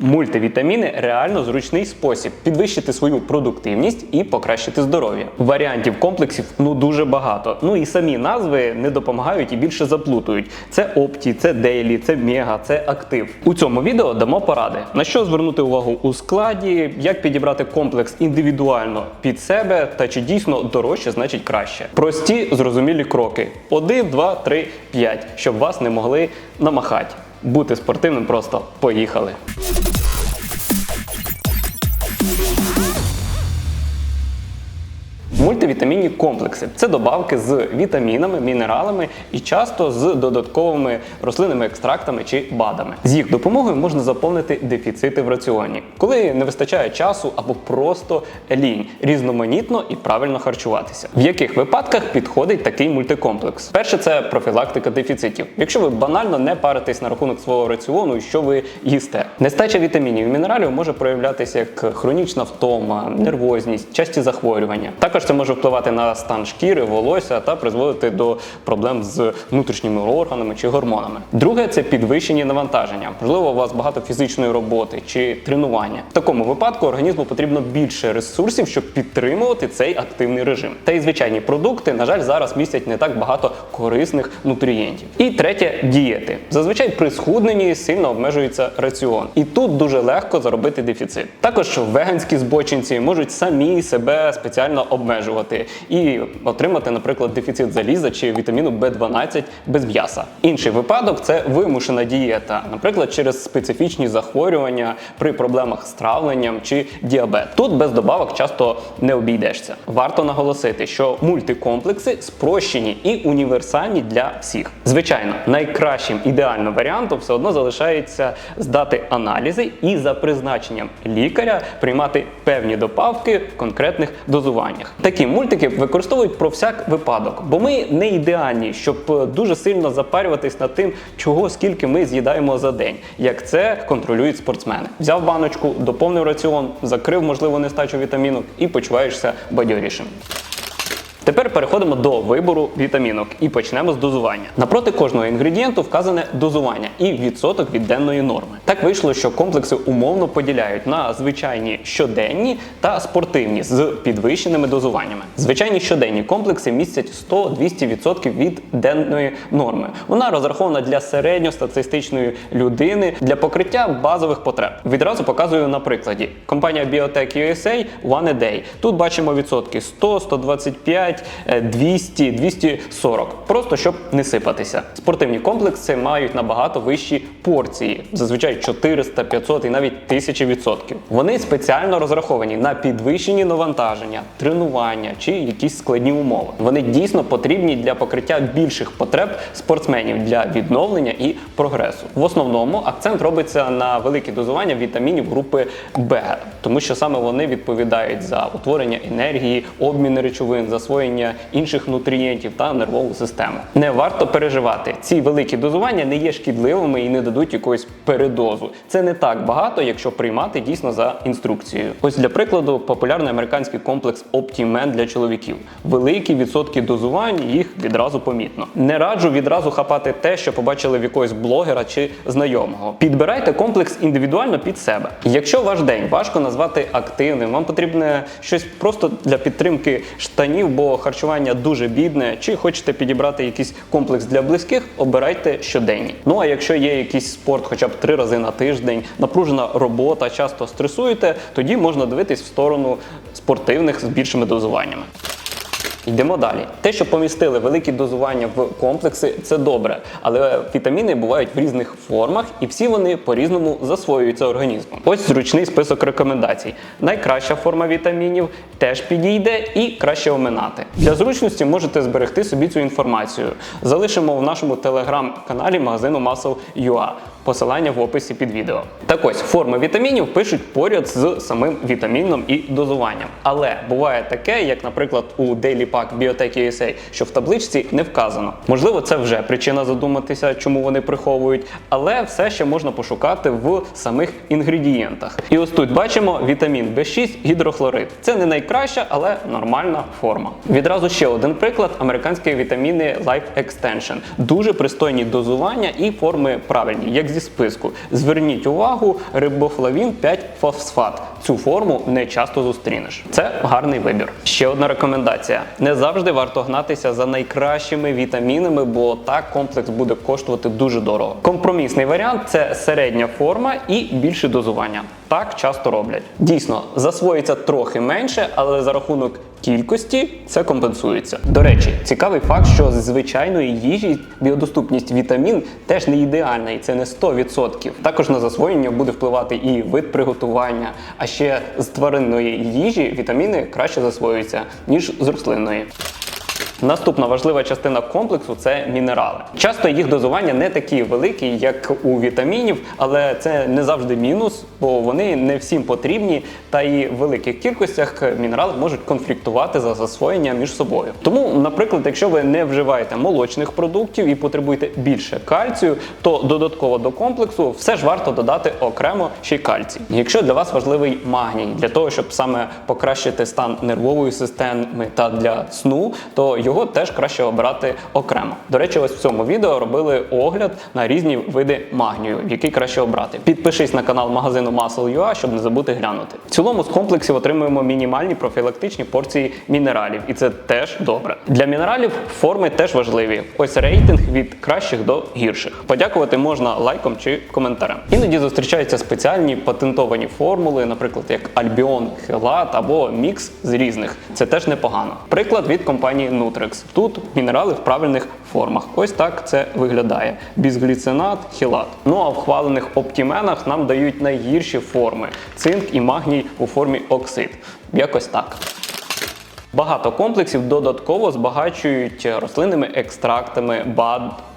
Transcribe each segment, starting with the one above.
Мультивітаміни реально зручний спосіб підвищити свою продуктивність і покращити здоров'я. Варіантів комплексів ну дуже багато. Ну і самі назви не допомагають і більше заплутують. Це опті, це дейлі, це мега, це актив. У цьому відео дамо поради, на що звернути увагу у складі, як підібрати комплекс індивідуально під себе та чи дійсно дорожче значить краще. Прості зрозумілі кроки: 1, 2, 3, 5, щоб вас не могли намахати. Бути спортивним просто поїхали. Мультивітамінні комплекси це добавки з вітамінами, мінералами і часто з додатковими рослинними екстрактами чи БАДами. З їх допомогою можна заповнити дефіцити в раціоні, коли не вистачає часу або просто лінь, різноманітно і правильно харчуватися. В яких випадках підходить такий мультикомплекс? Перше, це профілактика дефіцитів. Якщо ви банально не паритесь на рахунок свого раціону що ви їсте. Нестача вітамінів і мінералів може проявлятися як хронічна втома, нервозність, часті захворювання. Також це може впливати на стан шкіри, волосся та призводити до проблем з внутрішніми органами чи гормонами. Друге це підвищені навантаження. Можливо, у вас багато фізичної роботи чи тренування. В такому випадку організму потрібно більше ресурсів, щоб підтримувати цей активний режим. Та й звичайні продукти, на жаль, зараз містять не так багато корисних нутрієнтів. І третє дієти. Зазвичай при схудненні сильно обмежується раціон, і тут дуже легко заробити дефіцит. Також веганські збочинці можуть самі себе спеціально обмежувати і отримати, наприклад, дефіцит заліза чи вітаміну В12 без м'яса. Інший випадок це вимушена дієта, наприклад, через специфічні захворювання при проблемах з травленням чи діабет. Тут без добавок часто не обійдешся. Варто наголосити, що мультикомплекси спрощені і універсальні для всіх. Звичайно, найкращим ідеальним варіантом все одно залишається здати аналізи і за призначенням лікаря приймати певні добавки в конкретних дозуваннях. Такі мультики використовують про всяк випадок, бо ми не ідеальні, щоб е, дуже сильно запарюватись над тим, чого скільки ми з'їдаємо за день, як це контролюють спортсмени. Взяв баночку, доповнив раціон, закрив можливо нестачу вітамінок і почуваєшся бадьорішим. Тепер переходимо до вибору вітамінок і почнемо з дозування. Напроти кожного інгредієнту вказане дозування і відсоток від денної норми. Так вийшло, що комплекси умовно поділяють на звичайні щоденні та спортивні з підвищеними дозуваннями. Звичайні щоденні комплекси містять 100-200% від денної норми. Вона розрахована для середньостатистичної людини для покриття базових потреб. Відразу показую на прикладі. Компанія Biotech USA One a Day. Тут бачимо відсотки 100, 125, 200, 240. Просто щоб не сипатися. Спортивні комплекси мають набагато вищі порції, зазвичай 400, 500 і навіть 1000 відсотків. Вони спеціально розраховані на підвищені навантаження, тренування чи якісь складні умови. Вони дійсно потрібні для покриття більших потреб спортсменів для відновлення і прогресу. В основному акцент робиться на великі дозування вітамінів групи Б, тому що саме вони відповідають за утворення енергії, обмін речовин, засвоєння інших нутрієнтів та нервову систему. Не варто переживати. Ці великі дозування не є шкідливими і не дадуть якоїсь передозу. Це не так багато, якщо приймати дійсно за інструкцією. Ось для прикладу, популярний американський комплекс Optimen для чоловіків. Великі відсотки дозувань їх відразу помітно. Не раджу відразу хапати те, що побачили в якогось блогера чи знайомого. Підбирайте комплекс індивідуально під себе. Якщо ваш день важко назвати активним, вам потрібне щось просто для підтримки штанів, бо харчування дуже бідне, чи хочете підібрати якийсь комплекс для близьких, обирайте щоденні. Ну а якщо є якийсь спорт, хоча б три рази на тиждень, напружена робота, часто стресуєте, тоді можна дивитись в сторону спортивних з більшими дозуваннями. Йдемо далі. Те, що помістили великі дозування в комплекси, це добре, але вітаміни бувають в різних формах, і всі вони по-різному засвоюються організмом. Ось зручний список рекомендацій. Найкраща форма вітамінів теж підійде і краще оминати. Для зручності можете зберегти собі цю інформацію. Залишимо в нашому телеграм-каналі магазину Muscle.ua. Посилання в описі під відео. Так ось форми вітамінів пишуть поряд з самим вітаміном і дозуванням. Але буває таке, як, наприклад, у Daily Pack Biotech USA, що в табличці не вказано. Можливо, це вже причина задуматися, чому вони приховують, але все ще можна пошукати в самих інгредієнтах. І ось тут бачимо вітамін B6 гідрохлорид. Це не найкраща, але нормальна форма. Відразу ще один приклад: американські вітаміни Life Extension. Дуже пристойні дозування і форми правильні, як зі зі списку. Зверніть увагу, рибофлавін 5 фосфат. Цю форму не часто зустрінеш. Це гарний вибір. Ще одна рекомендація: не завжди варто гнатися за найкращими вітамінами, бо так комплекс буде коштувати дуже дорого. Компромісний варіант це середня форма і більше дозування. Так часто роблять. Дійсно, засвоїться трохи менше, але за рахунок кількості це компенсується. До речі, цікавий факт, що з звичайної їжі біодоступність вітамін теж не ідеальна, і це не 100%. Також на засвоєння буде впливати і вид приготування. А ще з тваринної їжі вітаміни краще засвоюються ніж з рослинної. Наступна важлива частина комплексу це мінерали. Часто їх дозування не такі великі, як у вітамінів, але це не завжди мінус, бо вони не всім потрібні, та і в великих кількостях мінерали можуть конфліктувати за засвоєння між собою. Тому, наприклад, якщо ви не вживаєте молочних продуктів і потребуєте більше кальцію, то додатково до комплексу все ж варто додати окремо ще й кальцій. Якщо для вас важливий магній для того, щоб саме покращити стан нервової системи та для сну, то його теж краще обирати окремо. До речі, ось в цьому відео робили огляд на різні види магнію, який краще обрати. Підпишись на канал магазину Muscle.ua, щоб не забути глянути. В цілому з комплексів отримуємо мінімальні профілактичні порції мінералів, і це теж добре. Для мінералів форми теж важливі. Ось рейтинг від кращих до гірших. Подякувати можна лайком чи коментарем. Іноді зустрічаються спеціальні патентовані формули, наприклад, як Альбіон, Хелат або мікс з різних. Це теж непогано. Приклад від компанії Nutrex. Тут мінерали в правильних формах. Ось так це виглядає: бізгліцинат, хілат. Ну а в хвалених оптіменах нам дають найгірші форми: цинк і магній у формі оксид. Якось так. Багато комплексів додатково збагачують рослинними екстрактами,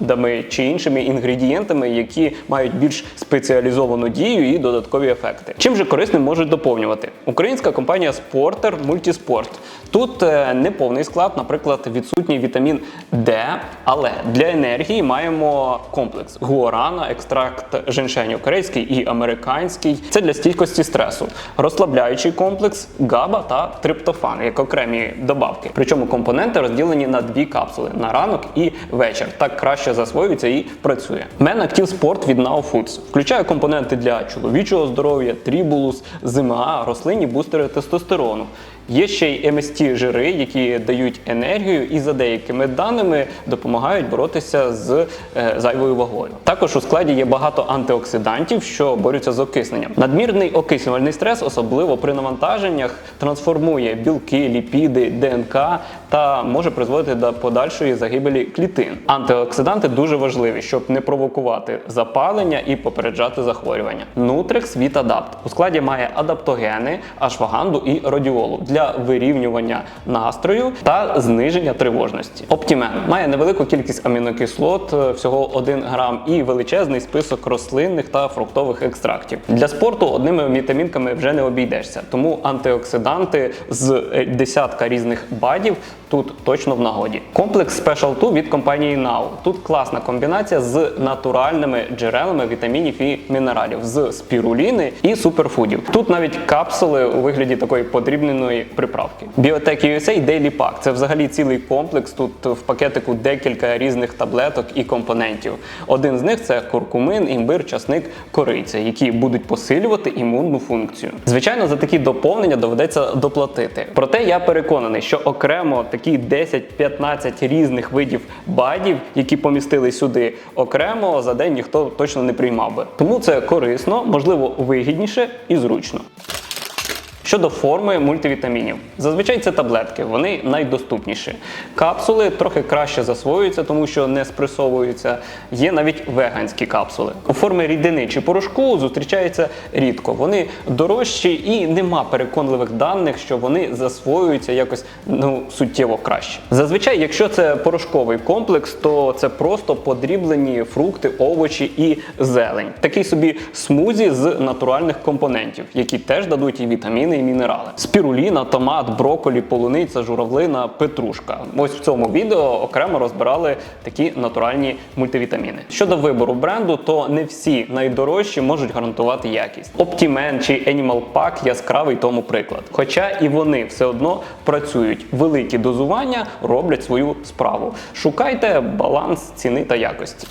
БАДами чи іншими інгредієнтами, які мають більш спеціалізовану дію і додаткові ефекти. Чим же корисним можуть доповнювати? Українська компанія Спортер Мультіспорт. Тут е, не повний склад, наприклад, відсутній вітамін Д, але для енергії маємо комплекс гуарана, екстракт женьшеню корейський і американський. Це для стійкості стресу, розслабляючий комплекс, габа та триптофан як окремі добавки. Причому компоненти розділені на дві капсули на ранок і вечір. Так краще засвоюється і працює. Мен Актив Спорт від Now Foods включає компоненти для чоловічого здоров'я, трібулус, ЗМА, рослинні бустери тестостерону. Є ще й МСТ жири, які дають енергію і за деякими даними допомагають боротися з е, зайвою вагою. Також у складі є багато антиоксидантів, що борються з окисненням. Надмірний окислювальний стрес, особливо при навантаженнях, трансформує білки, ліпіди, ДНК та може призводити до подальшої загибелі клітин. Антиоксиданти дуже важливі, щоб не провокувати запалення і попереджати захворювання. Нутрекс Вітадапт у складі має адаптогени, ашваганду і радіолу для вирівнювання настрою та зниження тривожності. Оптімен має невелику кількість амінокислот, е, всього 1 грам, і величезний список рослинних та фруктових екстрактів. Для спорту одними вітамінками вже не обійдешся, тому антиоксиданти з е, десятка різних бадів тут точно в нагоді. Комплекс Special 2 від компанії Now. Тут класна комбінація з натуральними джерелами вітамінів і мінералів з спіруліни і суперфудів. Тут навіть капсули у вигляді такої подрібненої приправки. Biotech USA Daily Pack – це взагалі цілий комплекс. Тут в пакетику декілька різних таблеток і компонентів. Один з них це куркумин, імбир, часник, кориця, які будуть посилювати імунну функцію. Звичайно, за такі доповнення доведеться доплатити. Проте я переконаний, що окремо такі 10-15 різних видів бадів, які помістили сюди, окремо за день ніхто точно не приймав би. Тому це корисно, можливо, вигідніше і зручно. Щодо форми мультивітамінів, зазвичай це таблетки, вони найдоступніші. Капсули трохи краще засвоюються, тому що не спресовуються. Є навіть веганські капсули. У формі рідини чи порошку зустрічаються рідко. Вони дорожчі і нема переконливих даних, що вони засвоюються якось ну суттєво краще. Зазвичай, якщо це порошковий комплекс, то це просто подріблені фрукти, овочі і зелень. Такий собі смузі з натуральних компонентів, які теж дадуть і вітаміни, і мінерали. Спіруліна, томат, броколі, полуниця, журавлина, петрушка. Ось в цьому відео окремо розбирали такі натуральні мультивітаміни. Щодо вибору бренду, то не всі найдорожчі можуть гарантувати якість. Optimen чи Animal Pack яскравий тому приклад. Хоча і вони все одно працюють. Великі дозування роблять свою справу. Шукайте баланс ціни та якості.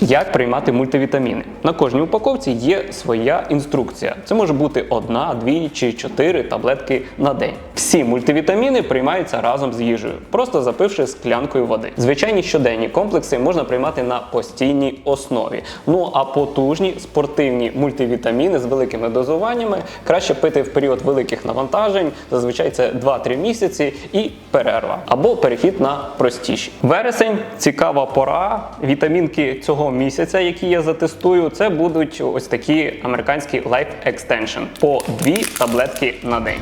Як приймати мультивітаміни? На кожній упаковці є своя інструкція. Це може бути одна, дві чи чотири таблетки на день. Всі мультивітаміни приймаються разом з їжею, просто запивши склянкою води. Звичайні щоденні комплекси можна приймати на постійній основі. Ну а потужні спортивні мультивітаміни з великими дозуваннями краще пити в період великих навантажень, зазвичай це 2-3 місяці і перерва або перехід на простіші. Вересень цікава пора. Вітамінки цього місяця, які я затестую, це будуть ось такі американські Life Extension по дві таблетки на день.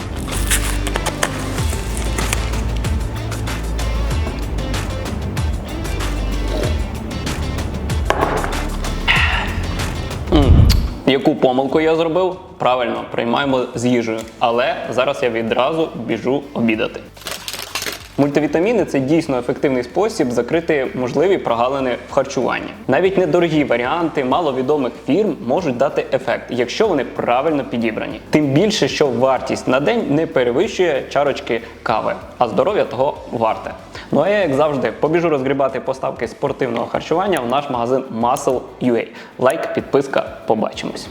Яку помилку я зробив? Правильно, приймаємо з їжею. Але зараз я відразу біжу обідати. Мультивітаміни це дійсно ефективний спосіб закрити можливі прогалини в харчуванні. Навіть недорогі варіанти маловідомих фірм можуть дати ефект, якщо вони правильно підібрані. Тим більше, що вартість на день не перевищує чарочки кави, а здоров'я того варте. Ну а я, як завжди, побіжу розгрібати поставки спортивного харчування в наш магазин Muscle.ua. Лайк, підписка, побачимось.